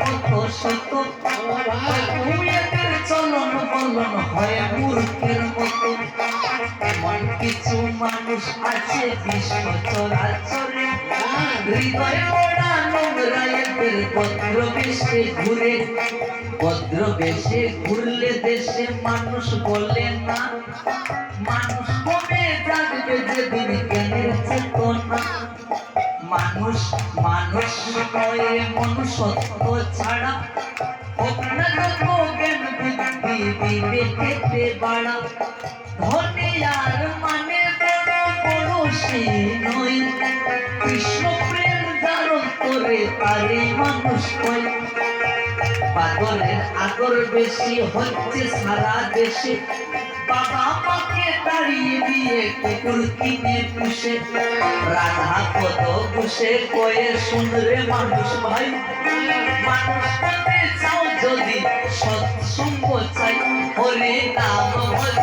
কত শত? চলন বলন কিছু মানুষ আছে ঘুরে। ভদ্র বেশে ঘুরলে দেশে মানুষ বলে না। মানুষ কমে জানবে যেদিন জ্ঞানের চেতনা মানুষ মানুষ নয়, মনুষ্যত্ব ছাড়া। হোক না যত জ্ঞান বুদ্ধি বিবেকেতে বাড়া। ধনী আর মানে নয় কৃষ্ণ প্রেম সারা দেশে। বাবা মাকে দাঁড়িয়ে দিয়ে কুকুর কিনে পুষে রাধা কত বসে কয়ে সুন্দরে মানুষ ভাই, মানুষ যদি সৎসঙ্গ চাই, হরে নাম ভজ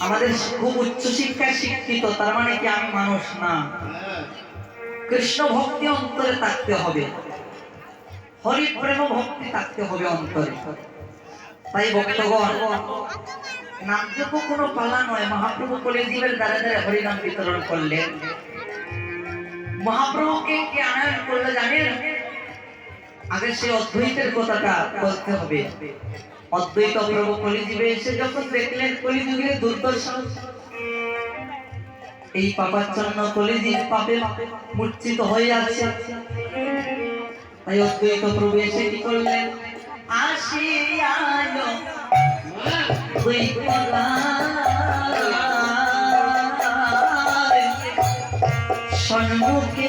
আমাদের খুব উচ্চ শিক্ষায় শিক্ষিত, তার মানে কি আমি মানুষ না? কৃষ্ণ ভক্তি অন্তরে থাকতে হবে। হরি প্রেম ভক্তি থাকতে হবে অন্তরে। তাই ভক্তগণ নাম যপ কোনো পালা নয়। মহাপ্রভু কলেজীবের দ্বারা দ্বারা হরিনাম বিতরণ করলেন। মহাপ্রভুকে কি আনয়ন করলে জানেন? আগে সেই অদ্বৈতের কথাটা বলতে হবে। অদ্বৈত প্রভু কলিযুগে এসে যখন দেখলেন কলিযুগে দুর্দর্শন এই পাপাচ্ছন্ন কলিযুগ পাপে মূর্ছিত হয়ে আছে। তাই অদ্বৈত প্রভু এসে কি করলেন? দুই তলায় সম্মুখে।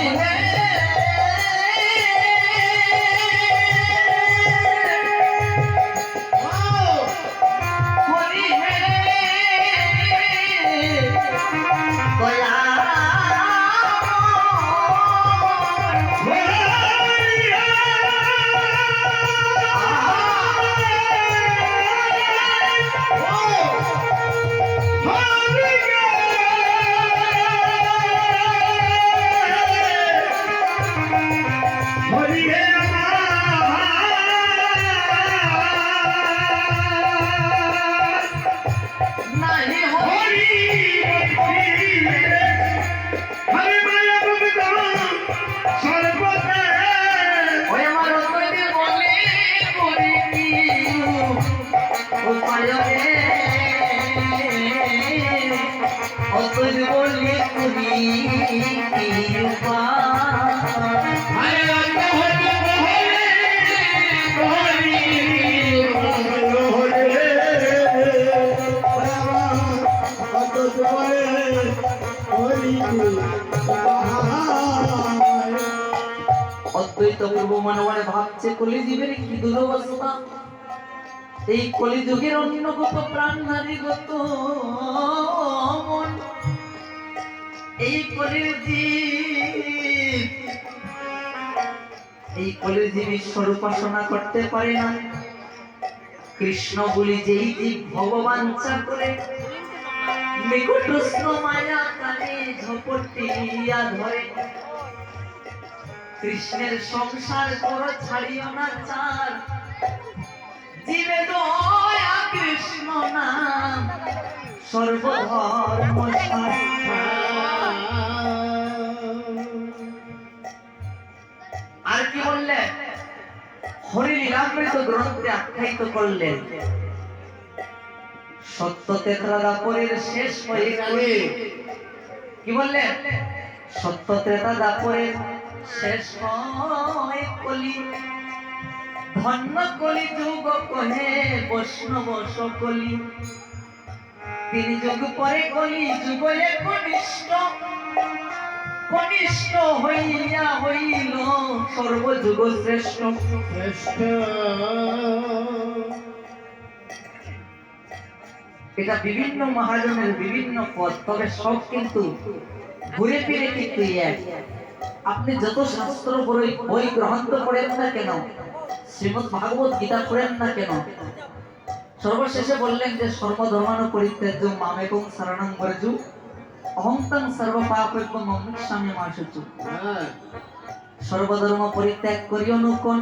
Amém. অদ্বৈত পূর্ব মনে মনে ভাবছে কলিজীবের কি দুরবস্থা? এই কলিযুগের অন্যগত প্রাণ নারীগত মন এই কলির এই কলির জীব ঈশ্বর উপাসনা করতে পারে না। কৃষ্ণ বলি যেই জীব ভগবান চা করে নিকটস্থ মায়া কানে ঝপটি ধরে। কৃষ্ণের সংসার কর, ছাড়িও না চার। জীবে দয়া কৃষ্ণ নাম সর্বধর্ম সার। আর কি বললেন হরি লীলামৃত গ্রন্থে আখ্যায়িত করলেন। সত্য তেতরা দাপরের শেষ হয়ে গেলে কি বললেন সত্য ত্রেতা দাপরের শেষ হয় কলি। ধন্য কলি যুগ কহে বৈষ্ণব সকলি। তিনি যুগ পরে কলি যুগ কনিষ্ঠ। কনিষ্ঠ হইয়া হইল সর্বযুগ শ্রেষ্ঠ। এটা বিভিন্ন মহাজনের বিভিন্ন পদ তবে সব কিন্তু ঘুরে ফিরে কিন্তু এক। আপনি যত শাস্ত্র বই গ্রন্থ করেন না কেন শ্রীমদ ভাগবত গীতা পড়েন না কেন? সর্বশেষে বললেন যে সর্বধর্মানু পরিত্যাজ্য মামেকং শরণং বর্জু অহংতং সর্ব পাপেক্য মমুক্ষামি মাসুচু। সর্বধর্ম পরিত্যাগ করিও নুকন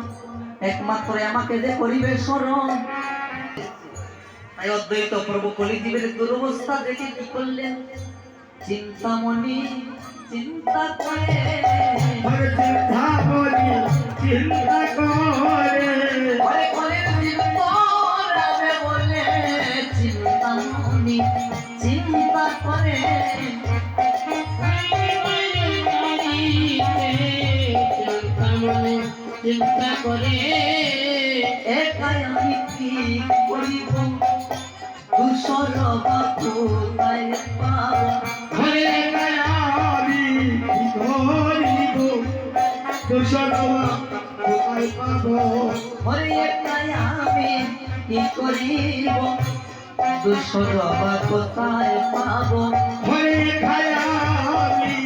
একমাত্র আমাকে যে করিবে স্মরণ তাই অদ্বৈত প্রভু কলিজীবের দুরবস্থা দেখে কি করলেন? চিন্তামণি, চিন্তা করে। ঘরে পাবো। ঘরে একাই আমি কি করিব? পাব? আমি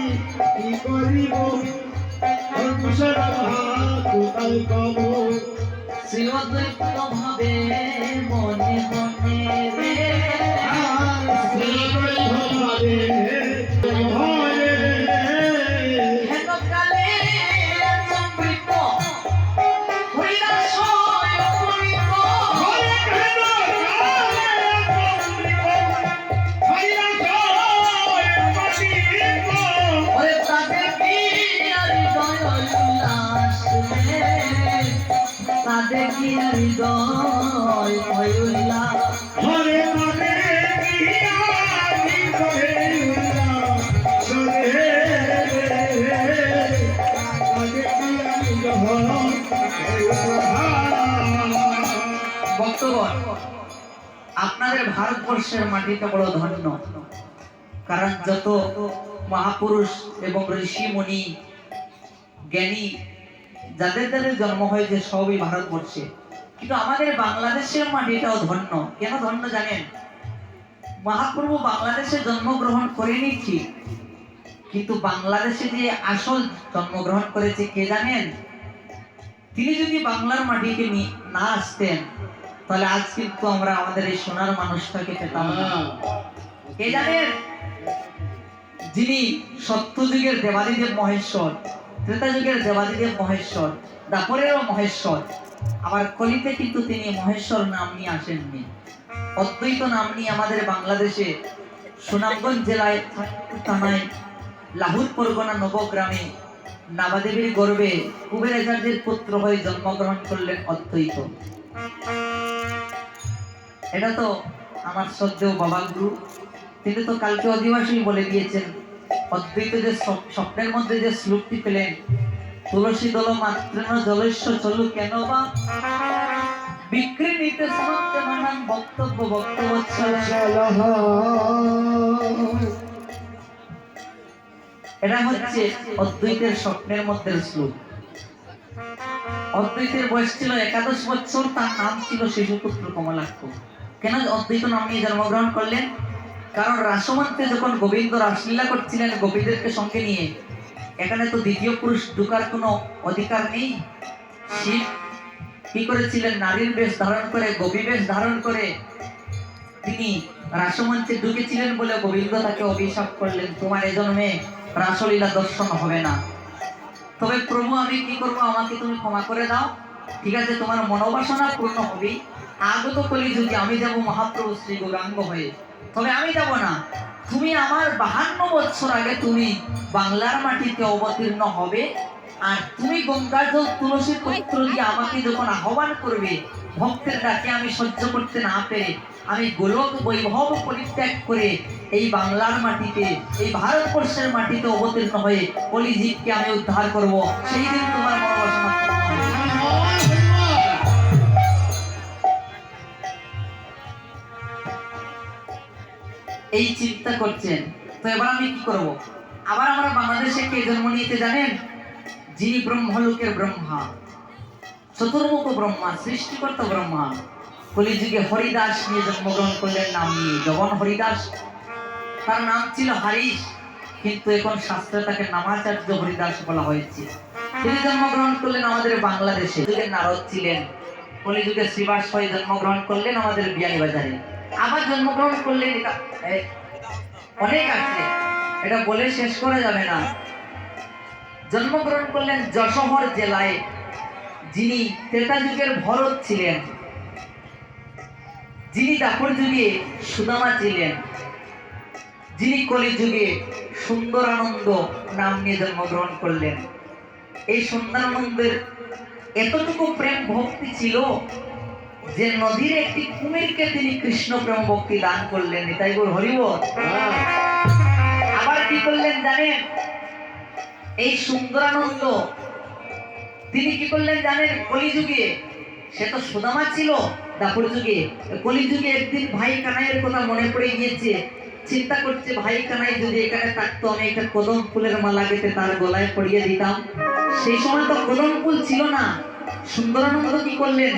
কি করিব? দোষর কোথায় পাবো? হৃদয় ভক্তগণ আপনাদের ভারতবর্ষের মাটিতে বড় ধন্য। কারণ যত মহাপুরুষ এবং ঋষি মুনি জ্ঞানী যাদের যাদের জন্ম হয়েছে সবই ভারতবর্ষে। কিন্তু আমাদের বাংলাদেশের মাটিটাও ধন্য। কেন ধন্য জানেন? মহাপ্রভু বাংলাদেশে জন্মগ্রহণ করেনি ঠিক। কিন্তু বাংলাদেশে যে আসল জন্মগ্রহণ করেছে কে জানেন? তিনি যদি বাংলার মাটিতে নি- না আসতেন, তাহলে আজ কিন্তু আমরা আমাদের এই সোনার মানুষটাকে পেতাম না। কে জানেন? যিনি সত্যযুগের দেবাদিদেব মহেশ্বর। ত্রেতা যুগের দেবাদিদেব মহেশ্বর, দাপরেরও মহেশ্বর। আবার কলিতে কিন্তু তিনি মহেশ্বর নাম নিয়ে আসেননি। অদ্বৈত নাম নিয়ে আমাদের বাংলাদেশে সুনামগঞ্জ জেলায় থানায় লাহুর পরগনা নবগ্রামে নাবাদেবীর গর্বে কুবের আচার্যের পুত্র হয়ে জন্মগ্রহণ করলেন অদ্বৈত। এটা তো আমার শ্রদ্ধেয় বাবা গুরু তিনি তো কালকে অধিবাসী বলে দিয়েছেন। অদ্বৈত যে স্বপ্নের মধ্যে যে শ্লোকটি পেলেন, তুলসী দল মাত্র জলেশ্ব চলু কেন বা? বিক্রিতে সমাপ্ত নানান বক্তব্য বক্তব্য এটা হচ্ছে অদ্বৈতের স্বপ্নের মধ্যে শ্লোক অদ্বৈতের বয়স ছিল একাদশ বছর তার নাম ছিল শিশুপুত্র কমলাক্ষ। কেন অদ্বৈত নাম নিয়ে জন্মগ্রহণ করলেন? কারণ রাসমন্ত্রে যখন গোবিন্দ রাসলীলা করছিলেন গোপীদেরকে সঙ্গে নিয়ে, এখানে তো দ্বিতীয় পুরুষ ঢুকার কোনো অধিকার নেই। শিব কি করেছিলেন? নারীর বেশ ধারণ করে, গোপী বেশ ধারণ করে, তিনি রাসমঞ্চে ঢুকেছিলেন বলে গোবিন্দ তাকে অভিশাপ করলেন। তোমার এ জন্মে রাসলীলা দর্শন হবে না। তবে প্রভু, আমি কি করব? আমাকে তুমি ক্ষমা করে দাও। ঠিক আছে, তোমার মনোবাসনা পূর্ণ হবে আগত কলিযুগে আমি যাব মহাপ্রভু শ্রী গৌরাঙ্গ হয়ে তবে আমি যাব না। তুমি আমার বাহান্ন বছর আগে তুমি বাংলার মাটিতে অবতীর্ণ হবে আর তুমি গঙ্গা জল তুলসী পত্র দিয়ে আমাকে যখন আহ্বান করবে, ভক্তের ডাকে আমি সহ্য করতে না পেরে আমি গোলক বৈভব পরিত্যাগ করে এই বাংলার মাটিতে, এই ভারতবর্ষের মাটিতে অবতীর্ণ হয়ে কলিজীবকে আমি উদ্ধার করব। সেই দিন তোমার মনোবাসনা এই চিন্তা করছেন। তো এবার আমি কি করব? আবার আমরা বাংলাদেশে কে জন্ম নিয়েছে জানেন? যিনি ব্রহ্মলোকের ব্রহ্মা। চতুর্মুখ ব্রহ্মা, সৃষ্টিকর্তা ব্রহ্মা। কলিযুগে হরিদাস নিয়ে জন্মগ্রহণ করলেন, নাম নিয়ে জগন হরিদাস। তার নাম ছিল হারিস কিন্তু এখন শাস্ত্রে তাকে নামাচার্য হরিদাস বলা হয়েছে। তিনি জন্মগ্রহণ করলেন আমাদের বাংলাদেশে। নারদ ছিলেন। কলিযুগে শ্রীবাস হয়ে জন্মগ্রহণ করলেন আমাদের বিয়ানীবাজারে। আবার জন্মগ্রহণ এ, অনেক আছে। এটা বলে শেষ করা যাবে না। জন্মগ্রহণ করলেন যশোহর জেলায় যিনি ত্রেতা ভরত ছিলেন। যিনি দাপর যুগে সুদামা ছিলেন। যিনি কলি যুগে সুন্দরানন্দ নাম নিয়ে জন্মগ্রহণ করলেন। এই সুন্দরানন্দের এতটুকু প্রেম ভক্তি ছিল যে নদীর একটি কুমিরকে তিনি কৃষ্ণ প্রেম ভক্তি দান করলেন, এটাই গোর হরিব আবার কি করলেন জানেন? এই সুন্দরানন্দ, তিনি কি করলেন জানেন? কলিযুগে, সে তো সুদামা ছিল দাপর যুগে, কলিযুগে একদিন ভাই কানাইয়ের কথা মনে পড়ে গিয়েছে। চিন্তা করছে, ভাই কানাই যদি এখানে থাকতো, আমি একটা কদম ফুলের মালা কেটে তার গলায় পরিয়ে দিতাম। সেই সময় তো কদম ফুল ছিল না। সুন্দরানন্দ কি করলেন?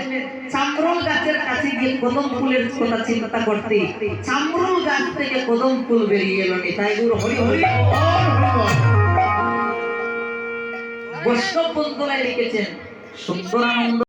চামরুল গাছের কাছে গিয়ে কদম ফুলের কথা চিন্তা করতে। চামরুল গাছ থেকে কদম ফুল বেরিয়ে এলো তাই গুরু হরি হরি বৈষ্ণব বন্ধুরা লিখেছেন, সুন্দরানন্দ